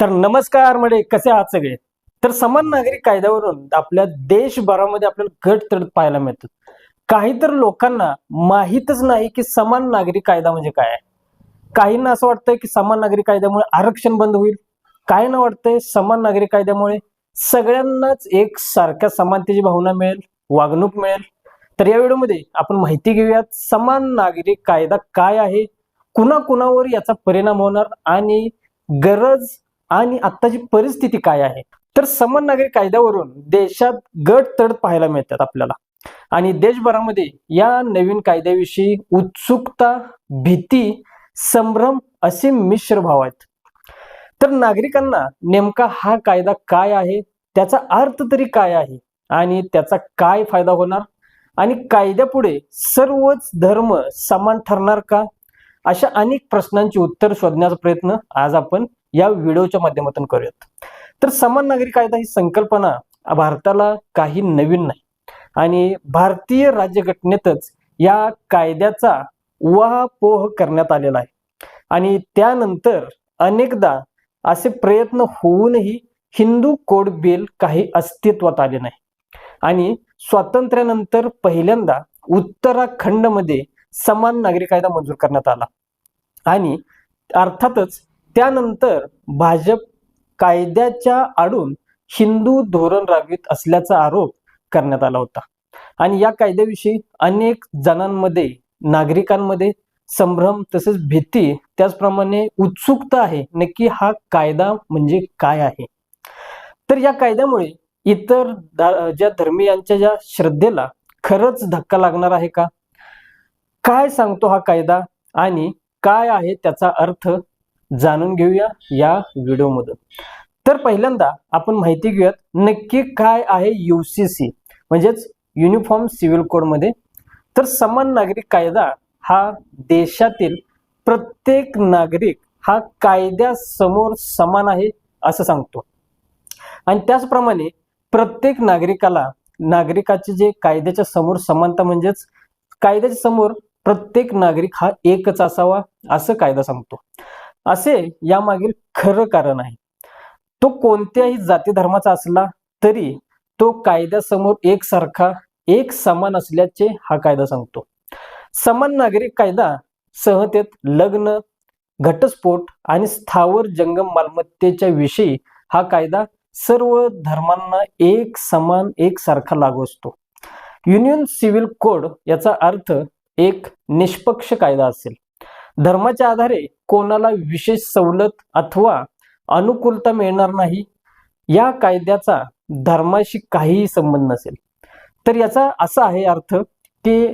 तर नमस्कार म्हणजे कसे आहात सगळे? तर समान नागरिक कायद्यावरून आपल्या देशभरामध्ये आपल्याला घट तड पाहायला मिळतात काही तर लोकांना माहीतच नाही की समान नागरिक कायदा म्हणजे काय आहे. काहींना असं वाटतंय की समान नागरिक कायद्यामुळे आरक्षण बंद होईल. काहींना वाटतंय समान नागरिक कायद्यामुळे सगळ्यांनाच एक सारख्या समानतेची भावना मिळेल वागणूक मिळेल. तर या व्हिडिओमध्ये आपण माहिती घेऊयात समान नागरिक कायदा काय आहे कुणाकुणावर याचा परिणाम होणार आणि गरज आणि आत्ताची परिस्थिती काय आहे? तर समान नागरिक कायद्यावरून देशात गट तड पाहायला मिळतात आपल्याला. आणि देशभरामध्ये या नवीन कायद्याविषयी उत्सुकता भीती संभ्रम असे मिश्र भाव आहेत. तर नागरिकांना नेमका हा कायदा काय आहे? त्याचा अर्थ तरी काय आहे? आणि त्याचा काय फायदा होणार? आणि कायद्यापुढे सर्वच धर्म समान ठरणार का? अशा अनेक प्रश्नांची उत्तर शोधण्याचा प्रयत्न आज आपण या व्हिडिओच्या माध्यमातून करूयात. तर समान नागरिक कायदा ही संकल्पना भारताला काही नवीन नाही. आणि भारतीय राज्यघटनेतच या कायद्याचा उहापोह करण्यात आलेला आहे. आणि त्यानंतर अनेकदा असे प्रयत्न होऊनही हिंदू कोड बिल काही अस्तित्वात आले नाही. आणि स्वातंत्र्यानंतर पहिल्यांदा उत्तराखंडमध्ये समान नागरिक कायदा मंजूर करण्यात आला. आणि अर्थातच त्यानंतर भाजप कायद्याच्या आडून हिंदू धोरण राबवित असल्याचा आरोप करण्यात आला होता. आणि या कायद्याविषयी अनेक जणांमध्ये नागरिकांमध्ये संभ्रम तसेच भीती त्याचप्रमाणे उत्सुकता आहे. नक्की हा कायदा म्हणजे काय आहे? तर या कायद्यामुळे इतर ज्या धर्मीयांच्या ज्या श्रद्धेला खरंच धक्का लागणार आहे का? काय सांगतो हा कायदा? आणि काय आहे त्याचा अर्थ? जाणून घेऊया या व्हिडिओमधून. तर पहिल्यांदा आपण माहिती घेऊयात नक्की काय आहे युसीसी म्हणजेच युनिफॉर्म सिव्हिल कोडमध्ये तर समान नागरिक कायदा हा देशातील प्रत्येक नागरिक हा कायद्यासमोर समान आहे असं सांगतो. आणि त्याचप्रमाणे प्रत्येक नागरिकाला नागरिकाचे जे कायद्याच्या समोर समानता म्हणजेच कायद्याच्या समोर प्रत्येक नागरिक हा एकच असावा असं कायदा सांगतो. असे यामागील खरं कारण आहे. तो कोणत्याही जाती धर्माचा असला तरी तो कायद्यासमोर एकसारखा एक समान असल्याचे हा कायदा सांगतो. समान नागरिक कायदा सहतेत लग्न घटस्फोट आणि स्थावर जंगम मालमत्तेच्या विषयी हा कायदा सर्व धर्मांना एक समान एकसारखा लागू असतो. युनियन सिव्हिल कोड याचा अर्थ एक निष्पक्ष कायदा असेल. धर्माच्या आधारे कोणाला विशेष सवलत अथवा अनुकूलता मिळणार नाही या कायद्याचा धर्माशी काहीही संबंध नसेल. तर याचा असा आहे अर्थ की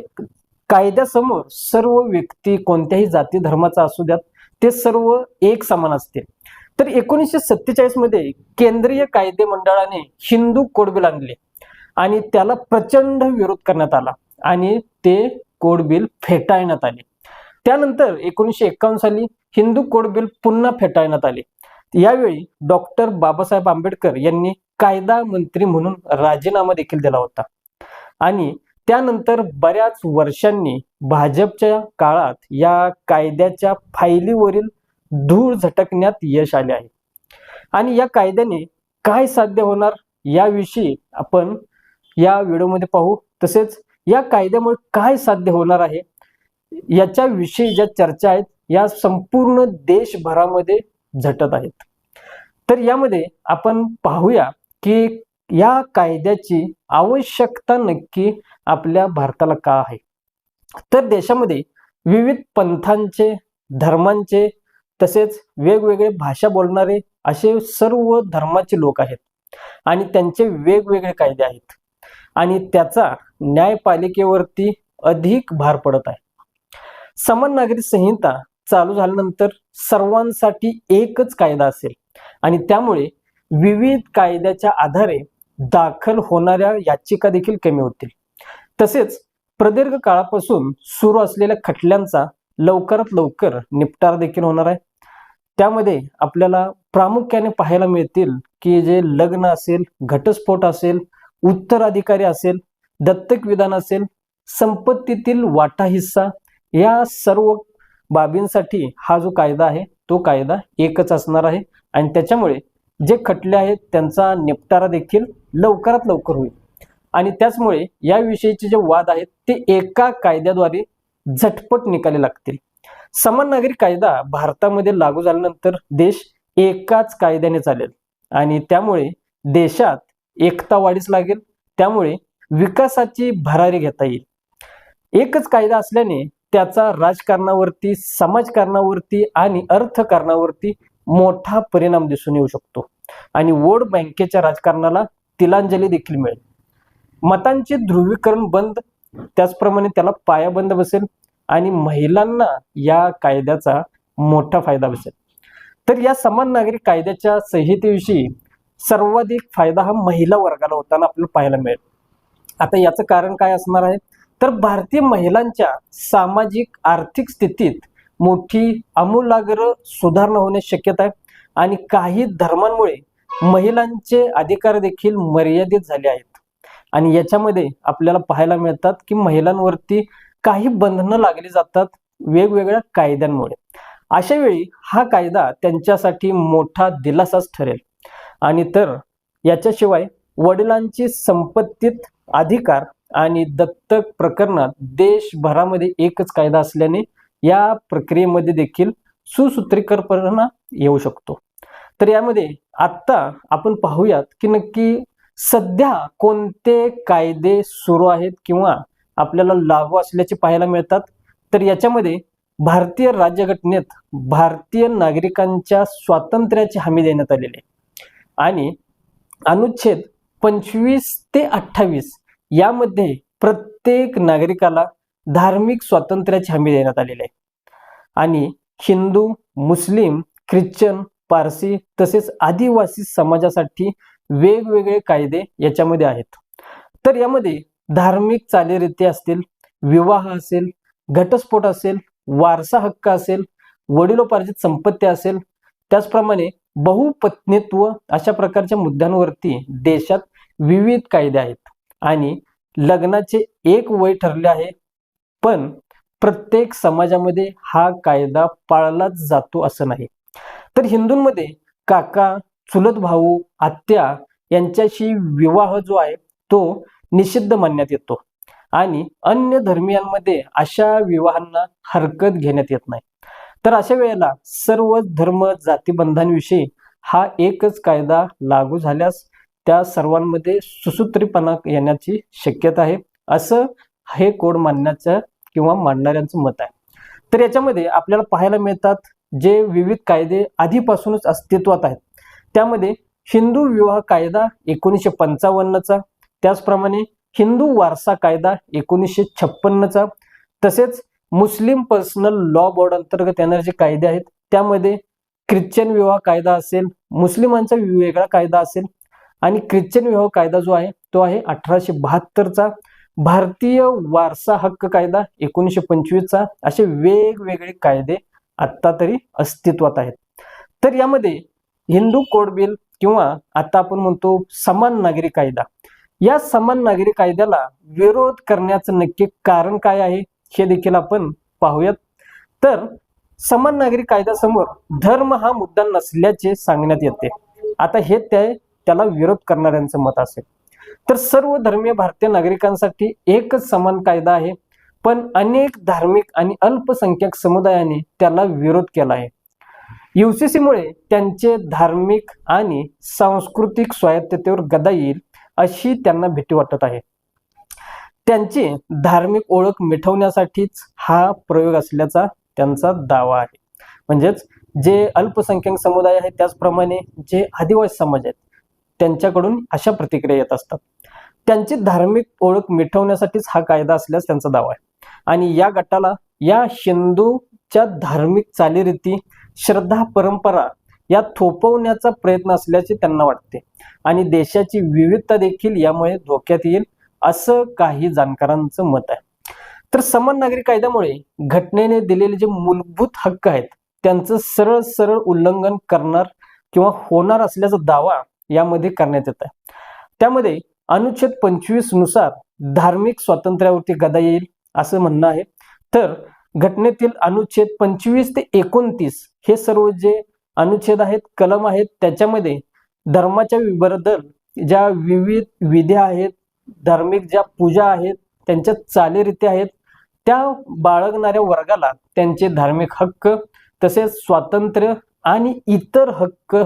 कायद्यासमोर सर्व व्यक्ती कोणत्याही जाती धर्माचा असू द्यात ते सर्व एक समान असतील. तर एकोणीसशे सत्तेचाळीसमध्ये केंद्रीय कायदे मंडळाने हिंदू कोडबिल आणले आणि त्याला प्रचंड विरोध करण्यात आला आणि ते कोडबिल फेटाळण्यात आले. त्यानंतर एकोणीसशे एकावन्न साली हिंदू कोड बिल पुन्हा फेटाळण्यात आले. यावेळी डॉक्टर बाबासाहेब आंबेडकर यांनी कायदा मंत्री म्हणून राजीनामा देखील दिला होता. आणि त्यानंतर बऱ्याच वर्षांनी भाजपच्या काळात या कायद्याच्या फायलीवरील धूळ झटकण्यात यश आले आहे. आणि या कायद्याने काय साध्य होणार याविषयी आपण या व्हिडिओमध्ये पाहू. तसेच या कायद्यामुळे काय साध्य होणार आहे याच्याविषयी ज्या चर्चा आहेत या संपूर्ण देशभरामध्ये झटत आहेत. तर यामध्ये आपण पाहूया की या कायद्याची आवश्यकता नक्की आपल्या भारताला का आहे? तर देशामध्ये विविध पंथांचे धर्मांचे तसेच वेगवेगळे भाषा बोलणारे असे सर्व धर्माचे लोक आहेत आणि त्यांचे वेगवेगळे कायदे आहेत आणि त्याचा न्यायपालिकेवरती अधिक भार पडत आहे. समान नागरिक संहिता चालू झाल्यानंतर सर्वांसाठी एकच कायदा असेल. आणि त्यामुळे विविध कायद्याच्या आधारे दाखल होणाऱ्या याचिका देखील कमी होतील. तसेच प्रदीर्घ काळापासून सुरू असलेल्या खटल्यांचा लवकरात लवकर निपटारा देखील होणार आहे. त्यामध्ये आपल्याला प्रामुख्याने पाहायला मिळतील की जे लग्न असेल घटस्फोट असेल उत्तराधिकारी असेल दत्तक विधान असेल संपत्तीतील वाटा हिस्सा या सर्व बाबींसाठी हा जो कायदा आहे तो कायदा एकच असणार आहे. आणि त्याच्यामुळे जे खटले आहेत त्यांचा निपटारा देखील लवकरात लवकर होईल. आणि त्याचमुळे याविषयीचे जे वाद आहेत ते एका कायद्याद्वारे झटपट निकाली लागतील. समान नागरी कायदा भारतामध्ये लागू झाल्यानंतर देश एकाच कायद्याने चालेल. आणि त्यामुळे देशात एकता वाढीस लागेल. त्यामुळे विकासाची भरारी घेता येईल. एकच कायदा असल्याने त्याचा राजकारणावरती समाजकारणावरती आणि अर्थकारणावरती मोठा परिणाम दिसून येऊ शकतो. आणि वोट बँकेच्या राजकारणाला तिलांजली देखील मिळेल. मतांचे ध्रुवीकरण बंद त्याचप्रमाणे त्याला पायाबंद बसेल आणि महिलांना या कायद्याचा मोठा फायदा बसेल. तर या समान नागरिक कायद्याच्या संहितेविषयी सर्वाधिक फायदा हा महिला वर्गाला होताना आपल्याला पाहायला मिळेल. आता याचं कारण काय असणार आहे? तर भारतीय महिलांच्या सामाजिक आर्थिक स्थितीत मोठी आमूलाग्र सुधारणा होण्याची शक्यता आहे. आणि काही धर्मांमुळे महिलांचे अधिकार देखील मर्यादित झाले आहेत. आणि याच्यामध्ये आपल्याला पाहायला मिळतात की महिलांवरती काही बंधनं लागली जातात वेगवेगळ्या कायद्यांमुळे. अशा वेळी हा कायदा त्यांच्यासाठी मोठा दिलासाच ठरेल. आणि तर याच्याशिवाय वडिलांची संपत्तीत अधिकार आणि दत्तक प्रकरणात देशभरामध्ये एकच कायदा असल्याने या प्रक्रियेमध्ये देखील सुसूत्रीकरणपणा येऊ शकतो. तर यामध्ये आत्ता आपण पाहूयात की नक्की सध्या कोणते कायदे सुरू आहेत किंवा आपल्याला लागू असल्याचे पाहायला मिळतात? तर याच्यामध्ये भारतीय राज्यघटनेत भारतीय नागरिकांच्या स्वातंत्र्याची हमी देण्यात आलेली आहे. आणि अनुच्छेद पंचवीस ते अठ्ठावीस यामध्ये प्रत्येक नागरिकाला धार्मिक स्वातंत्र्याची हमी देण्यात आलेली आहे. आणि हिंदू मुस्लिम ख्रिश्चन पारसी तसेच आदिवासी समाजासाठी वेगवेगळे कायदे याच्यामध्ये आहेत. तर यामध्ये धार्मिक चालीरीती असतील विवाह असेल घटस्फोट असेल वारसा हक्क असेल वडिलोपार्जित संपत्ती असेल त्याचप्रमाणे बहुपत्नीत्व अशा प्रकारच्या मुद्द्यांवरती देशात विविध कायदे आहेत. आणि लग्नाचे एक वय ठरले आहे. पण प्रत्येक समाजामध्ये हा कायदा पाळलाच जातो असं नाही. तर हिंदूंमध्ये काका चुलत भाऊ आत्या यांच्याशी विवाह जो आहे तो निषिद्ध मानण्यात येतो. आणि अन्य धर्मियांमध्ये अशा विवाहांना हरकत घेण्यात येत नाही. तर अशा वेळेला सर्व धर्म जातीबंधांविषयी हा एकच कायदा लागू झाल्यास त्या सर्वांमध्ये सुसूत्रीपणा येण्याची शक्यता आहे. असं हे कोड मानण्याचं किंवा मांडणाऱ्यांचं मत आहे. तर याच्यामध्ये आपल्याला पाहायला मिळतात जे विविध कायदे आधीपासूनच अस्तित्वात आहेत. त्यामध्ये हिंदू विवाह कायदा एकोणीसशे पंचावन्नचा त्याचप्रमाणे हिंदू वारसा कायदा एकोणीसशे छप्पन्नचा तसेच मुस्लिम पर्सनल लॉ बोर्ड अंतर्गत येणारे जे कायदे आहेत त्यामध्ये ख्रिश्चन विवाह कायदा असेल मुस्लिमांचा वेगळा कायदा असेल आणि ख्रिश्चन विवाह कायदा जो आहे तो आहे अठराशे बहात्तरचा. भारतीय वारसा हक्क कायदा एकोणीसशे पंचवीसचा. असे वेगवेगळे कायदे आत्ता तरी अस्तित्वात आहेत. तर यामध्ये हिंदू कोड बिल किंवा आता आपण म्हणतो समान नागरी कायदा या समान नागरी कायद्याला विरोध करण्याचं नक्की कारण काय आहे हे देखील आपण पाहूयात. तर समान नागरी कायद्यासमोर धर्म हा मुद्दा नसल्याचे सांगण्यात येते. आता हे त्या त्याला विरोध करणाऱ्यांचं मत असेल. तर सर्व धर्मीय भारतीय नागरिकांसाठी एकच समान कायदा आहे पण अनेक धार्मिक आणि अल्पसंख्याक समुदायाने त्याला विरोध केला आहे. युसीसी मुळे त्यांचे धार्मिक आणि सांस्कृतिक स्वायत्ततेवर गदा येईल अशी त्यांना भीती वाटत आहे. त्यांची धार्मिक ओळख मिटवण्यासाठीच हा प्रयोग असल्याचा त्यांचा दावा आहे. म्हणजेच जे अल्पसंख्याक समुदाय आहे त्याचप्रमाणे जे आदिवासी समाज आहेत त्यांच्याकडून अशा प्रतिक्रिया येत असतात. त्यांची धार्मिक ओळख मिटवण्यासाठीच हा कायदा असल्यास त्यांचा दावा आहे. आणि या गटाला या हिंदूच्या धार्मिक चालीरीती श्रद्धा परंपरा या थोपवण्याचा प्रयत्न असल्याचे त्यांना वाटते. आणि देशाची विविधता देखील यामुळे धोक्यात येईल असं काही जाणकारांचं मत आहे. तर समान नागरी कायद्यामुळे घटनेने दिलेले जे मूलभूत हक्क आहेत त्यांचं सरळ सरळ उल्लंघन करणार किंवा होणार असल्याचा दावा यामध्ये करण्यात येत आहे. त्यामध्ये अनुच्छेद पंचवीसनुसार धार्मिक स्वातंत्र्यावरती गदा येईल असं म्हणणं आहे. तर घटनेतील अनुच्छेद पंचवीस ते एकोणतीस हे सर्व जे अनुच्छेद आहेत कलम आहेत त्याच्यामध्ये धर्माच्या बद्दल ज्या विविध विधी आहेत धार्मिक ज्या पूजा आहेत त्यांच्या चालीरीती आहेत त्या बाळगणाऱ्या वर्गाला त्यांचे धार्मिक हक्क तसेच स्वातंत्र्य आणि इतर हक्क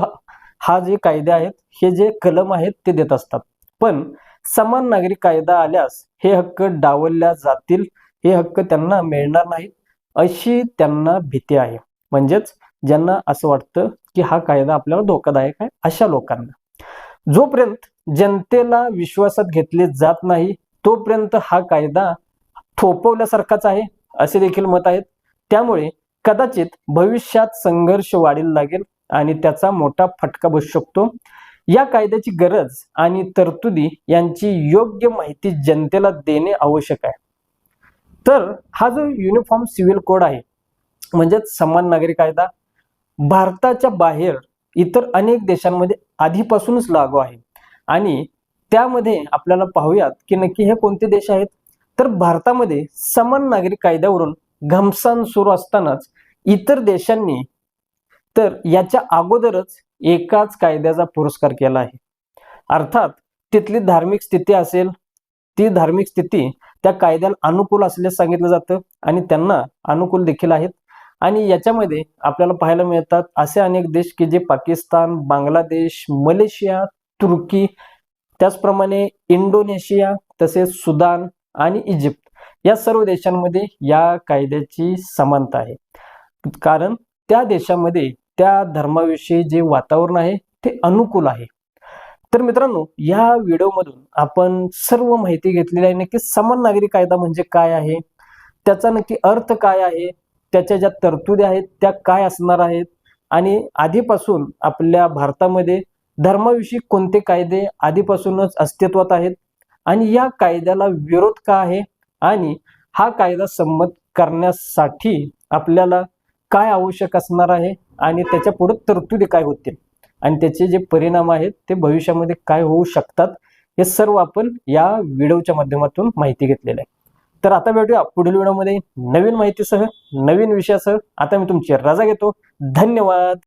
हा जे कायदे आहेत हे जे कलम आहेत ते देत असतात. पण समान नागरिक कायदा आल्यास हे हक्क डावलल्या जातील हे हक्क त्यांना मिळणार नाहीत अशी त्यांना भीती आहे. म्हणजेच ज्यांना असं वाटतं की हा कायदा आपल्याला धोकादायक आहे अशा लोकांना. जोपर्यंत जनतेला विश्वासात घेतले जात नाही तोपर्यंत हा कायदा थोपवल्यासारखाच आहे असे देखील मत आहेत. त्यामुळे कदाचित भविष्यात संघर्ष वाढील लागेल आणि त्याचा मोठा फटका बसू शकतो. या कायद्याची गरज आणि तरतुदी यांची योग्य माहिती जनतेला देणे आवश्यक आहे. तर हा जो युनिफॉर्म सिव्हिल कोड आहे म्हणजेच समान नागरिक कायदा भारताच्या बाहेर इतर अनेक देशांमध्ये आधीपासूनच लागू आहे. आणि त्यामध्ये आपल्याला पाहूयात की नक्की हे कोणते देश आहेत? तर भारतामध्ये समान नागरिक कायद्यावरून घमसान सुरू असतानाच इतर देशांनी तर याच्या अगोदरच एकाच कायद्याचा पुरस्कार केला आहे. अर्थात तिथली धार्मिक स्थिती असेल ती धार्मिक स्थिती त्या कायद्याला अनुकूल असल्यास सांगितलं जातं आणि त्यांना अनुकूल देखील आहेत. आणि याच्यामध्ये आपल्याला पाहायला मिळतात असे अनेक देश की जे पाकिस्तान बांगलादेश मलेशिया तुर्की त्याचप्रमाणे इंडोनेशिया तसेच सुदान आणि इजिप्त या सर्व देशांमध्ये या कायद्याची समानता आहे. कारण त्या देशामध्ये त्या धर्माविषयी जे वातावरण आहे ते अनुकूल आहे. तर मित्रांनो या व्हिडिओमधून आपण सर्व माहिती घेतलेली आहे. नक्की समान नागरी कायदा म्हणजे काय आहे? त्याचा नक्की अर्थ काय आहे? त्याच्या ज्या तरतुदी आहेत त्या काय असणार आहेत? आणि आधीपासून आपल्या भारतामध्ये धर्माविषयी कोणते कायदे आधीपासूनच अस्तित्वात आहेत? आणि या कायद्याला विरोध का आहे? आणि हा कायदा संमत करण्यासाठी आपल्याला काय आवश्यक असणार आहे? आणि त्याच्या पुढे तरतुदी काय होतील? आणि त्याचे जे परिणाम आहेत ते भविष्यामध्ये काय होऊ शकतात? हे सर्व आपण या व्हिडिओच्या माध्यमातून माहिती घेतलेलं आहे. तर आता भेटूया पुढील व्हिडिओमध्ये नवीन माहितीसह नवीन विषयासह. आता मी तुमची रजा घेतो. धन्यवाद!